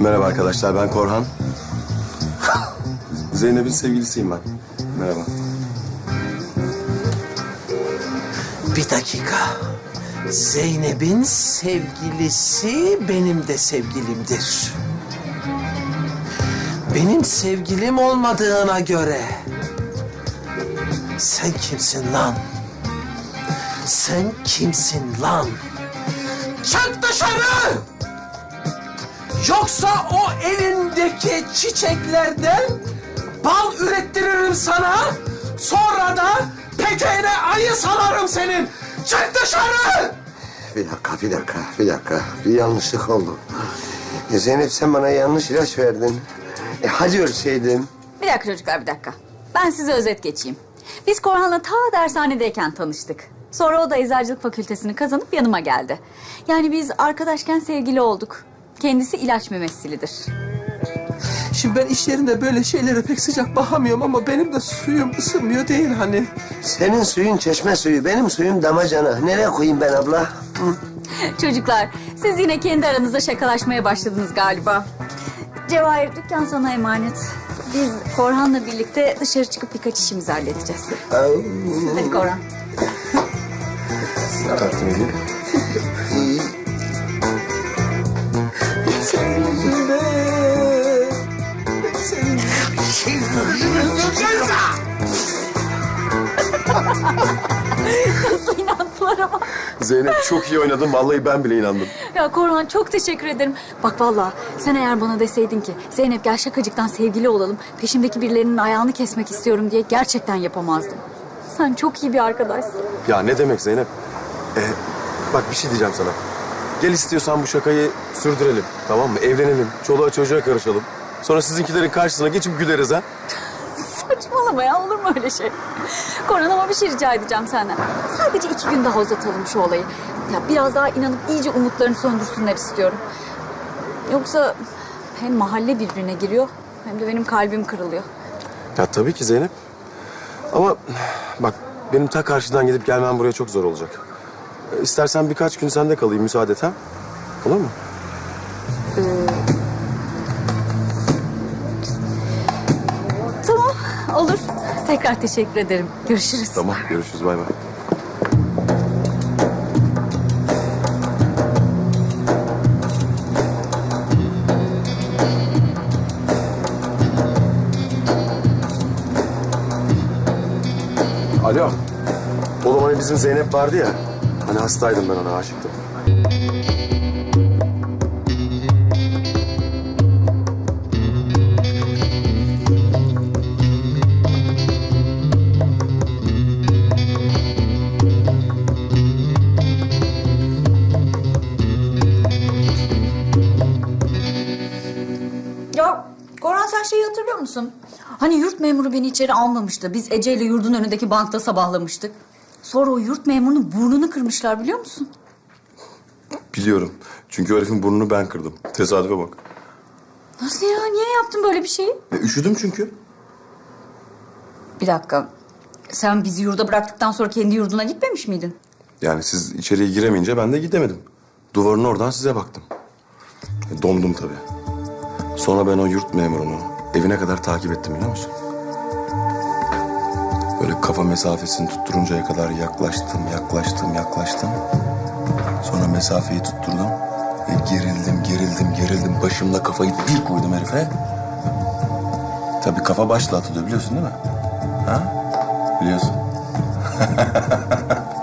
Merhaba arkadaşlar, ben Korhan. Zeynep'in sevgilisiyim ben. Merhaba. Bir dakika. Zeynep'in sevgilisi benim de sevgilimdir. Benim sevgilim olmadığına göre sen kimsin lan? Sen kimsin lan? Çık dışarı! Yoksa o elindeki çiçeklerden bal ürettiririm sana. Sonra da peteğine ayı salarım senin. Çık dışarı! Bir dakika, bir dakika, bir dakika. Bir yanlışlık oldu. E Zeynep sen bana yanlış ilaç verdin. E hadi ölseydim. Bir dakika çocuklar bir dakika. Ben size özet geçeyim. Biz Korhan'la ta dershanedeyken tanıştık. Sonra o da eczacılık fakültesini kazanıp yanıma geldi. Yani biz arkadaşken sevgili olduk. Kendisi ilaç mümessilidir. Şimdi ben iş yerinde böyle şeylere pek sıcak bakamıyorum ama benim de suyum ısınmıyor değil hani. Senin suyun çeşme suyu, benim suyum damacana. Nereye koyayım ben abla? Hı? Çocuklar siz yine kendi aranızda şakalaşmaya başladınız galiba. Cevahir dükkan sana emanet. Biz Korhan'la birlikte dışarı çıkıp birkaç işimizi halledeceğiz. Hadi Korhan. Takdim edeyim. Nasıl inandılar ama. Zeynep çok iyi oynadın, vallahi ben bile inandım. Ya Korhan çok teşekkür ederim. Bak vallahi sen eğer bana deseydin ki Zeynep gel şakacıktan sevgili olalım. Peşimdeki birilerinin ayağını kesmek istiyorum diye gerçekten yapamazdım. Sen çok iyi bir arkadaşsın. Ya ne demek Zeynep? Ee, bak bir şey diyeceğim sana. Gel istiyorsan bu şakayı sürdürelim, tamam mı? Evlenelim, çoluğa çocuğa karışalım. Sonra sizinkilerin karşısına geçip güleriz ha. Saçmalama ya olur mu öyle şey? Korhan ama bir şey rica edeceğim senden. Sadece iki gün daha uzatalım şu olayı. Ya biraz daha inanıp iyice umutlarını söndürsünler istiyorum. Yoksa hem mahalle birbirine giriyor hem de benim kalbim kırılıyor. Ya tabii ki Zeynep. Ama bak benim ta karşıdan gidip gelmem buraya çok zor olacak. Ee, İstersen birkaç gün sende kalayım müsaade et ha? Olur mu? Tamam Tekrar teşekkür ederim. Görüşürüz. Tamam görüşürüz bay bay. Alo. O zaman bizim Zeynep vardı ya. Hani hastaydım ben ona aşıktım. Hatırlıyor musun? Hani yurt memuru beni içeri almamıştı. Biz Ece ile yurdun önündeki bankta sabahlamıştık. Sonra o yurt memurunun burnunu kırmışlar biliyor musun? Biliyorum. Çünkü o herifin burnunu ben kırdım. Tesadüfe bak. Nasıl ya? Niye yaptın böyle bir şeyi? E, üşüdüm çünkü. Bir dakika. Sen bizi yurda bıraktıktan sonra kendi yurduna gitmemiş miydin? Yani siz içeriye giremeyince ben de gidemedim. Duvarın oradan size baktım. E, Dondum tabii. Sonra ben o yurt memurunu evine kadar takip ettim biliyor musun? Böyle kafa mesafesini tutturuncaya kadar yaklaştım, yaklaştım, yaklaştım. Sonra mesafeyi tutturdum. Ve gerildim, gerildim, gerildim. Başımda kafayı bir koydum herife. Tabii kafa başla atılıyor biliyorsun değil mi? Ha? Biliyorsun.